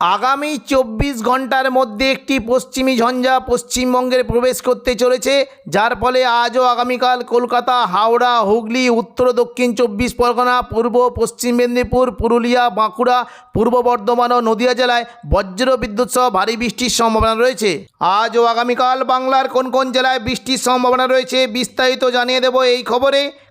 আগামী চব্বিশ ঘণ্টার মধ্যে একটি পশ্চিমী ঝঞ্ঝা পশ্চিমবঙ্গের প্রবেশ করতে চলেছে, যার ফলে আজও আগামীকাল কলকাতা, হাওড়া, হুগলি, উত্তর, দক্ষিণ চব্বিশ পরগনা, পূর্ব, পশ্চিম মেদিনীপুর, পুরুলিয়া, বাঁকুড়া, পূর্ব বর্ধমান ও নদীয়া জেলায় বজ্র বিদ্যুৎ সহ ভারী বৃষ্টির সম্ভাবনা রয়েছে। আজ ও আগামীকাল বাংলার কোন কোন জেলায় বৃষ্টির সম্ভাবনা রয়েছে বিস্তারিত জানিয়ে দেব এই খবরে।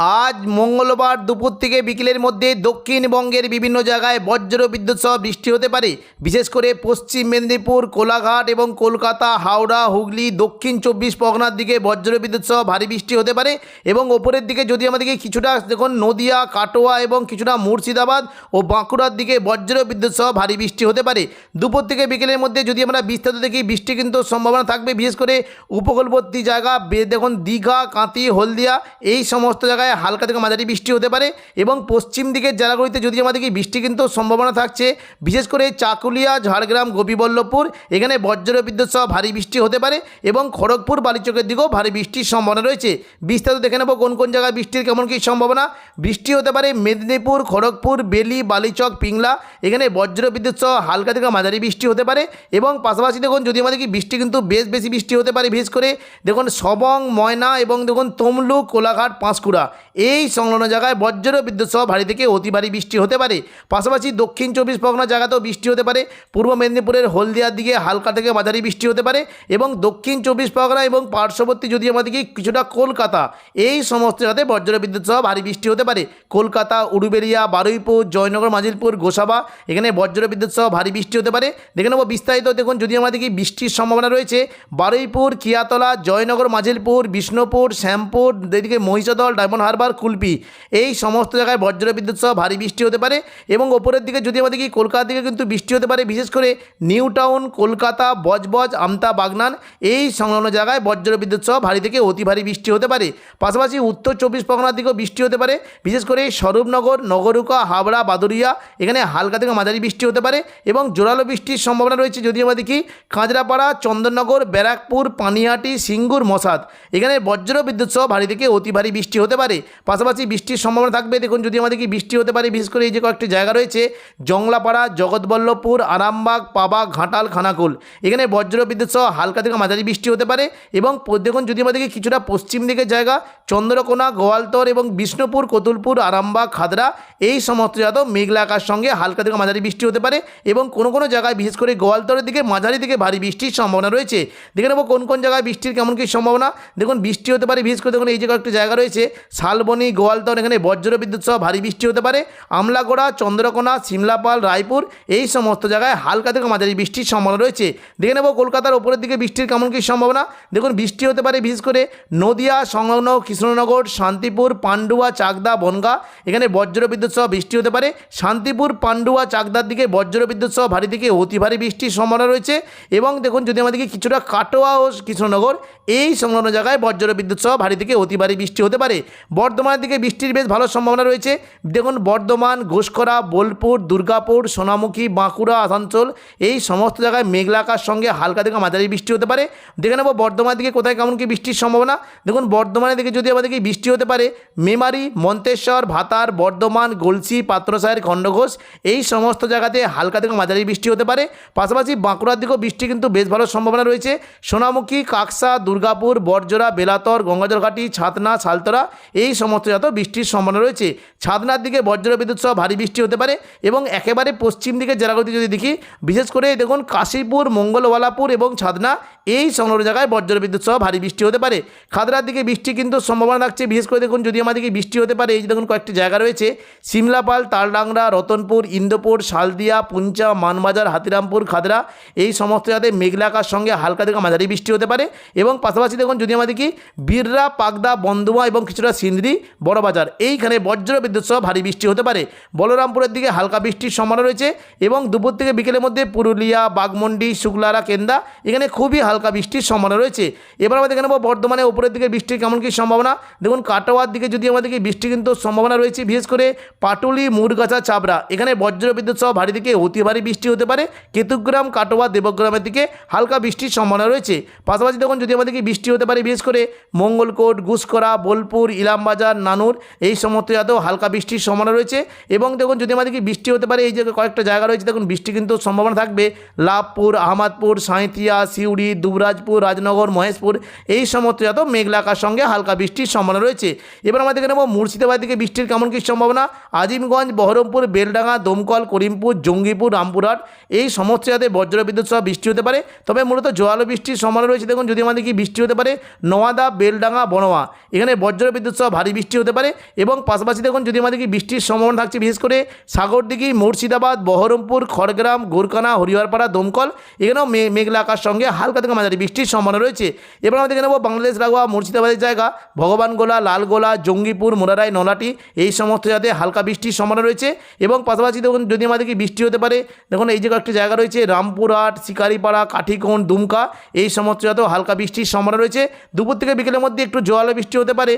আজ মঙ্গলবার দুপুর থেকে বিকেলের মধ্যে দক্ষিণবঙ্গের বিভিন্ন জায়গায় বজ্র বিদ্যুৎ সহ বৃষ্টি হতে পারে। বিশেষ করে পশ্চিম মেদিনীপুর, কোলাঘাট এবং কলকাতা, হাওড়া, হুগলি, দক্ষিণ চব্বিশ পরগনার দিকে বজ্র বিদ্যুৎ সহ ভারী বৃষ্টি হতে পারে এবং ওপরের দিকে যদি আমাদেরকে কিছুটা দেখুন, নদিয়া, কাটোয়া এবং কিছুটা মুর্শিদাবাদ ও বাঁকুড়ার দিকে বজ্র বিদ্যুৎ সহ ভারী বৃষ্টি হতে পারে। দুপুর থেকে বিকেলের মধ্যে যদি আমরা বিস্তারিত দেখি, বৃষ্টি কিন্তু সম্ভাবনা থাকবে। বিশেষ করে উপকূলবর্তী জায়গা দেখুন, দীঘা কাঁতি হলদিয়া এই সমস্ত জায়গায় হালকা থেকে মাঝারি বৃষ্টি হতে পারে এবং পশ্চিম দিকের জেলাগুলিতে যদি আমাদেরকে বৃষ্টি কিন্তু সম্ভাবনা থাকছে, বিশেষ করে চাকুলিয়া, ঝাড়গ্রাম, গোপীবল্লভপুর, এখানে বজ্র বিদ্যুৎ সহ ভারী বৃষ্টি হতে পারে এবং খড়গপুর, বালিচকের দিকেও ভারী বৃষ্টির সম্ভাবনা রয়েছে। বিস্তারিত দেখে নেব কোন কোন জায়গায় বৃষ্টির কেমন কী সম্ভাবনা। বৃষ্টি হতে পারে মেদিনীপুর, খড়গপুর, বেলি, বালিচক, পিংলা, এখানে বজ্র বিদ্যুৎ সহ হালকা থেকে মাঝারি বৃষ্টি হতে পারে এবং পাশাপাশি দেখুন যদি আমাদের কি বৃষ্টি কিন্তু বেশ বেশি বৃষ্টি হতে পারে, বিশেষ করে দেখুন সবং, ময়না এবং দেখুন তমলুক, কোলাঘাট, পাঁশকুড়া। এই সংলগ্ন জায়গায় বজ্র বিদ্যুৎ সহ ভারী থেকে অতি ভারী বৃষ্টি হতে পারে। পাশাপাশি দক্ষিণ চব্বিশ পরগনা জায়গাতেও বৃষ্টি হতে পারে। পূর্ব মেদিনীপুরের হলদিয়ার দিকে হালকা থেকে মাঝারি বৃষ্টি হতে পারে এবং দক্ষিণ চব্বিশ পরগনা এবং পার্শ্ববর্তী যদি আমাদেরকে কিছুটা কলকাতা। এই সমস্ত জায়গাতে বজ্র বিদ্যুৎ সহ ভারী বৃষ্টি হতে পারে। কলকাতা উড়ুবেড়িয়া বারুইপুর, জয়নগর, মাজিলপুর, গোসাবা এখানে বজ্র বিদ্যুৎ সহ ভারী বৃষ্টি হতে পারে। দেখে নেব বিস্তারিত। দেখুন যদি আমাদেরকে বৃষ্টির সম্ভাবনা রয়েছে, বারুইপুর কিয়াতলা জয়নগর, মাজিলপুর, বিষ্ণুপুর, শ্যামপুর, এদিকে মহিষাদল, ডায়মন্ড হারবার কুলপি এই সমস্ত জায়গায় বজ্র বিদ্যুৎ সহ ভারী বৃষ্টি হতে পারে এবং ওপরের দিকে যদি আমাদের কি কলকাতার দিকে কিন্তু বৃষ্টি হতে পারে, বিশেষ করে নিউ টাউন, কলকাতা, বজবজ, আমতা, বাগনান, এই সংলগ্ন জায়গায় বজ্র বিদ্যুৎ সহ ভারী থেকে অতি ভারী বৃষ্টি হতে পারে। পাশাপাশি উত্তর চব্বিশ পরগনার দিকেও বৃষ্টি হতে পারে, বিশেষ করে স্বরূপনগর, নগরুকা হাবড়া বাদুরিয়া এখানে হালকা থেকে মাঝারি বৃষ্টি হতে পারে এবং জোরালো বৃষ্টির সম্ভাবনা রয়েছে যদি আমরা দেখি কাঁচরাপাড়া চন্দননগর, ব্যারাকপুর, পানিহাটি, সিঙ্গুর মশাদ এখানে বজ্র বিদ্যুৎ সহ ভারী থেকে অতি ভারী বৃষ্টি হতে পারে। পাশাপাশি বৃষ্টির সম্ভাবনা থাকবে। দেখুন, যদি আমাদের কি বৃষ্টি হতে পারে, বিশেষ করে এই যে কয়েকটি জায়গা রয়েছে, জংলাপাড়া, জগৎবল্লভপুর, আরামবাগ, পাবা, ঘাটাল, খানাকুল। এখানে বজ্র বিদ্যুৎ সহ হালকা থেকে মাঝারি বৃষ্টি হতে পারে এবং দেখুন, যদি আমাদেরকে কিছুটা পশ্চিম দিকের জায়গা, চন্দ্রকোনা, গোয়ালতর এবং বিষ্ণুপুর, কতুলপুর, আরামবাগ, খাদরা, এই সমস্ত জায়গা মেঘলা আকাশ সঙ্গে হালকা থেকে মাঝারি বৃষ্টি হতে পারে এবং কোনো কোনো জায়গায়, বিশেষ করে গোয়ালতরের দিকে মাঝারি দিকে ভারী বৃষ্টির সম্ভাবনা রয়েছে। দেখে নেব কোন কোন জায়গায় বৃষ্টির কেমন কী সম্ভাবনা। দেখুন, বৃষ্টি হতে পারে, বিশেষ করে দেখুন, এই যে কয়েকটি জায়গা রয়েছে শালবনি গোয়ালতর এখানে বজ্র বিদ্যুৎ সহ ভারী বৃষ্টি হতে পারে। আমলাগোড়া, চন্দ্রকোনা, সিমলাপাল, রায়পুর, এই সমস্ত জায়গায় হালকা থেকে মাঝারি বৃষ্টির সম্ভাবনা রয়েছে। দেখে নেব কলকাতার ওপরের দিকে বৃষ্টির কেমন কী সম্ভাবনা। দেখুন, বৃষ্টি হতে পারে বিশেষ করে নদিয়া, সংলগ্ন কৃষ্ণনগর, শান্তিপুর, পান্ডুয়া, চাকদা, বনগা। এখানে বজ্র বিদ্যুৎ সহ বৃষ্টি হতে পারে। শান্তিপুর, পান্ডুয়া, চাকদার দিকে বজ্র বিদ্যুৎ সহ ভারী থেকে অতি ভারী বৃষ্টির সম্ভাবনা রয়েছে। এবং দেখুন, যদি আমাদেরকে কিছুটা কাটোয়া ও কৃষ্ণনগর, এই সংলগ্ন জায়গায় বজ্র বিদ্যুৎ সহ ভারী থেকে অতি ভারী বৃষ্টি হতে পারে। বর্ধমানের দিকে বৃষ্টির বেশ ভালো সম্ভাবনা রয়েছে। দেখুন, বর্ধমান, ঘোষকরা, বোলপুর, দুর্গাপুর, সোনামুখী, বাঁকুড়া, আসানসোল, এই সমস্ত জায়গায় মেঘলাকার সঙ্গে হালকা থেকে মাঝারি বৃষ্টি হতে পারে। দেখে নেব বর্ধমানের দিকে কোথায় কেমন কি বৃষ্টির সম্ভাবনা। দেখুন, বর্ধমানের দিকে যদি আমাদেরকে বৃষ্টি হতে পারে, মেমারি, মন্তেশ্বর, ভাতার, বর্ধমান গলসি পাত্রসায়ের খণ্ডঘোষ, এই সমস্ত জায়গাতে হালকা থেকে মাঝারি বৃষ্টি হতে পারে। পাশাপাশি বাঁকুড়ার দিকেও বৃষ্টি কিন্তু বেশ ভালো সম্ভাবনা রয়েছে। সোনামুখী, কাকসা, দুর্গাপুর বরজোড়া বেলাতর, গঙ্গাজলঘাটি, ছাতনা সালতরা এই সমস্ত জাত বৃষ্টির সম্ভাবনা রয়েছে, ছাদনার দিকে বজ্র বিদ্যুৎ সহ ভারী বৃষ্টি হতে পারে এবং একেবারে পশ্চিম দিকের জেলাগুলিতে যদি দেখি, বিশেষ করে দেখুন কাশীপুর মঙ্গলওয়ালাপুর এবং ছাদনা, এই সংলগ্ন জায়গায় বজ্র বিদ্যুৎ সহ ভারী বৃষ্টি হতে পারে। খাদরার দিকে বৃষ্টি কিন্তু সম্ভাবনা থাকছে, বিশেষ করে দেখুন যদি আমাদেরকে বৃষ্টি হতে পারে, এই যে দেখুন কয়েকটি জায়গা রয়েছে, সিমলাপাল, তালডাংরা, রতনপুর, ইন্দোপুর, শালদিয়া, পুঞ্চা, মানবাজার, হাতিরামপুর, খাদরা, এই সমস্ত জায়গাতে মেঘলাকার সঙ্গে হালকা থেকে মাঝারি বৃষ্টি হতে পারে এবং পাশাপাশি দেখুন যদি আমাদেরকে বীররা, পাগদা, বন্দুয়া এবং কিছুটা সিন সিন্দ্রি বড়বাজার। এইখানে বজ্র বিদ্যুৎ সহ ভারী বৃষ্টি হতে পারে। বলরামপুরের দিকে হালকা বৃষ্টির সম্ভাবনা রয়েছে এবং দুপুর থেকে বিকেলের মধ্যে পুরুলিয়া বাগমন্ডি শুক্লারা, কেন্দা এখানে খুবই হালকা বৃষ্টির সম্ভাবনা রয়েছে। এবার আমরা দেখে নেব বর্ধমানে উপরের দিকে বৃষ্টির কেমন কী সম্ভাবনা। দেখুন, কাটোয়ার দিকে যদি আমাদেরকে বৃষ্টি কিন্তু সম্ভাবনা রয়েছে, বিশেষ করে পাটুলি, মুরগাছা, চাবড়া, এখানে বজ্র বিদ্যুৎ সহ ভারী দিকে অতি ভারী বৃষ্টি হতে পারে। কেতুগ্রাম, কাটোয়া, দেবগ্রামের দিকে হালকা বৃষ্টির সম্ভাবনা রয়েছে। পাশাপাশি দেখুন, যদি আমাদেরকে বৃষ্টি হতে পারে, বিশেষ করে মঙ্গলকোট গুসকরা বোলপুর ইলামবাজার নানুর, এই সমস্ত জাতেও হালকা বৃষ্টির সম্ভাবনা রয়েছে এবং দেখুন যদি আমাদেরকে বৃষ্টি হতে পারে, এই যে কয়েকটা জায়গা রয়েছে, দেখুন বৃষ্টি কিন্তু সম্ভাবনা থাকবে। লাভপুর, আহমদপুর, সাঁইথিয়া, সিউড়ি, দুবরাজপুর, রাজনগর, মহেশপুর, এই সমস্ত জাত মেঘলাকার সঙ্গে হালকা বৃষ্টির সম্ভাবনা রয়েছে। এবার দেখে নেব মুর্শিদাবাদ দিকে বৃষ্টির কেমন কী সম্ভাবনা। আজিমগঞ্জ, বহরমপুর, বেলডাঙ্গা, দমকল, করিমপুর, জঙ্গিপুর, রামপুরহাট, এই সমস্ত জাতে বজ্র বিদ্যুৎ সহ বৃষ্টি হতে পারে। তবে মূলত জোয়ালো বৃষ্টির সম্ভাবনা রয়েছে। দেখুন যদি আমাদের কি বৃষ্টি হতে পারে নোয়াদা বেলডাঙ্গা বনোয়া এখানে বজ্র বিদ্যুৎ সহ ভারী বৃষ্টি হতে পারে এবং পাশাপাশি দেখুন যদি আমাদের কি বৃষ্টির সম্ভাবনা থাকছে, বিশেষ করে সাগরদিঘি, মুর্শিদাবাদ, বহরমপুর, খড়গ্রাম গোরকানা হরিহরপাড়া, দমকল, এখানেও মেঘলা আকার সঙ্গে হালকা থেকে মাঝারি বৃষ্টির সম্ভাবনা রয়েছে। এবার আমরা দেখে নেব বাংলাদেশ লাগোয়া মুর্শিদাবাদের জায়গা। ভগবানগোলা, লালগোলা, জঙ্গিপুর, মোরারাই নলাটি এই সমস্ত জায়গাতে হালকা বৃষ্টির সম্ভাবনা রয়েছে এবং পাশাপাশি দেখুন যদি আমাদেরকে বৃষ্টি হতে পারে, দেখুন এই যে কয়েকটি জায়গা রয়েছে, রামপুরহাট, শিকারিপাড়া কাঠিকোণ দুমকা, এই সমস্ত জায়গাতেও হালকা বৃষ্টির সম্ভাবনা রয়েছে। দুপুর থেকে বিকেলের মধ্যে একটু জোয়ালো বৃষ্টি হতে পারে।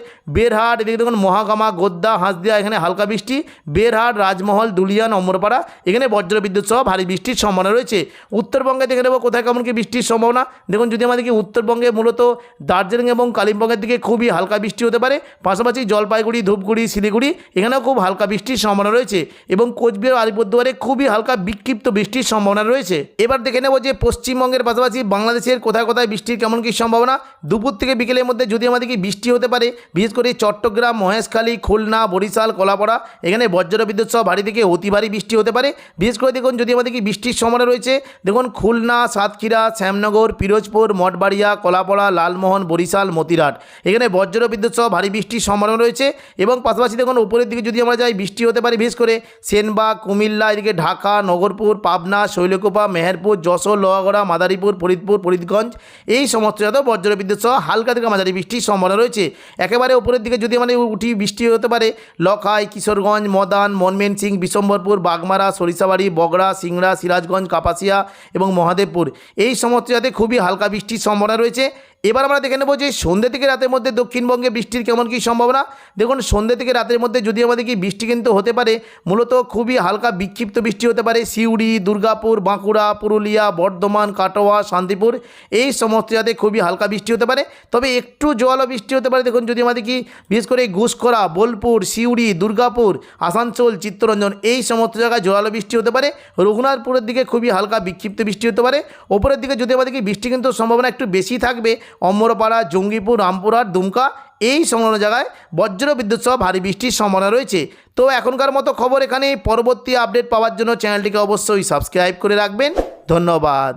বেরহাট এদিকে দেখুন মহাগামা, গোদ্দা, হাঁসদিয়া, এখানে হালকা বৃষ্টি, বেরহাট, রাজমহল দুলিয়ান অমরপাড়া এখানে বজ্র বিদ্যুৎ সহ ভারী বৃষ্টির সম্ভাবনা রয়েছে। উত্তরবঙ্গে দেখে নেব কোথায় কেমন কি বৃষ্টির সম্ভাবনা। দেখুন যদি আমাদেরকে উত্তরবঙ্গে মূলত দার্জিলিং এবং কালিম্পংয়ের দিকে খুবই হালকা বৃষ্টি হতে পারে, পাশাপাশি জলপাইগুড়ি, ধূপগুড়ি, শিলিগুড়ি, এখানেও খুব হালকা বৃষ্টির সম্ভাবনা রয়েছে এবং কোচবিহার আলিপুরদুয়ারে খুবই হালকা বিক্ষিপ্ত বৃষ্টির সম্ভাবনা রয়েছে। এবার দেখে নেব যে পশ্চিমবঙ্গের পাশাপাশি বাংলাদেশের কোথায় কোথায় বৃষ্টির কেমন কী সম্ভাবনা। দুপুর থেকে বিকেলের মধ্যে যদি আমাদেরকে বৃষ্টি হতে পারে, বিশেষ করে চট্টগ্রাম, মহেশখালী, খুলনা, বরিশাল, কলাপাড়া, এখানে বজ্র বিদ্যুৎ সহ ভারী থেকে অতি ভারী বৃষ্টি হতে পারে। বিশেষ করে দেখুন, যদি আমাদেরকে বৃষ্টির সম্ভাবনা রয়েছে, দেখুন খুলনা, সাতক্ষীরা, শ্যামনগর, পিরোজপুর, মঠবাড়িয়া, কলাপাড়া, লালমোহন, বরিশাল, মতিরাট। এখানে বজ্র বিদ্যুৎ সহ ভারী বৃষ্টির সম্ভাবনা রয়েছে এবং পাশাপাশি দেখুন, উপরের দিকে যদি আমরা যাই, বৃষ্টি হতে পারে, বিশেষ করে সেনবাগ কুমিল্লা, এদিকে ঢাকা, নগরপুর, পাবনা, শৈলকুপা, মেহেরপুর, যশোর, লোহাগড়া, মাদারীপুর, ফরিদপুর, ফরিদগঞ্জ, এই সমস্ত জায়গা বজ্র বিদ্যুৎ সহ হালকা থেকে মাঝারি বৃষ্টির সম্ভাবনা রয়েছে। একেবারে উপরের দিকে যদি মানে উঠি বৃষ্টি হতে পারে, লখাই, কিশোরগঞ্জ, মদান, মনমেন সিং, বিশম্বরপুর, বাগমারা, সরিষাবাড়ি, বগড়া, সিংড়া, সিরাজগঞ্জ, কাপাসিয়া এবং মহাদেবপুর। এই সমস্ত জাতে খুবই হালকা বৃষ্টির সম্ভাবনা রয়েছে। এবার আমরা দেখে নেব যে সন্ধ্যে থেকে রাতের মধ্যে দক্ষিণবঙ্গে বৃষ্টির কেমন কী সম্ভাবনা। দেখুন, সন্ধ্যে থেকে রাতের মধ্যে যদি আমাদের কি বৃষ্টি কিন্তু হতে পারে, মূলত খুবই হালকা বিক্ষিপ্ত বৃষ্টি হতে পারে। সিউড়ি, দুর্গাপুর, বাঁকুড়া, পুরুলিয়া, বর্ধমান, কাটোয়া, শান্তিপুর, এই সমস্ত জায়গাতে খুবই হালকা বৃষ্টি হতে পারে। তবে একটু জোয়ালো বৃষ্টি হতে পারে, দেখুন, যদি আমাদের কি বিশেষ করে ঘুষকরা বোলপুর, সিউড়ি, দুর্গাপুর, আসানসোল, চিত্তরঞ্জন, এই সমস্ত জায়গায় জোয়ালো বৃষ্টি হতে পারে। রঘুনাথপুরের দিকে খুবই হালকা বিক্ষিপ্ত বৃষ্টি হতে পারে। ওপরের দিকে যদি আমাদের কি বৃষ্টি কিন্তু সম্ভাবনা একটু বেশি থাকবে অমরপাড়া জঙ্গিপুর, রামপুরহাট, দুমকা এই সংলগ্ন জায়গায় বজ্র বিদ্যুৎ সহ ভারী বৃষ্টির সম্ভাবনা রয়েছে। তো এখনকার মতো খবর এখানে পরবর্তী আপডেট পাওয়ার জন্য চ্যানেলটিকে অবশ্যই সাবস্ক্রাইব করে রাখবেন। ধন্যবাদ।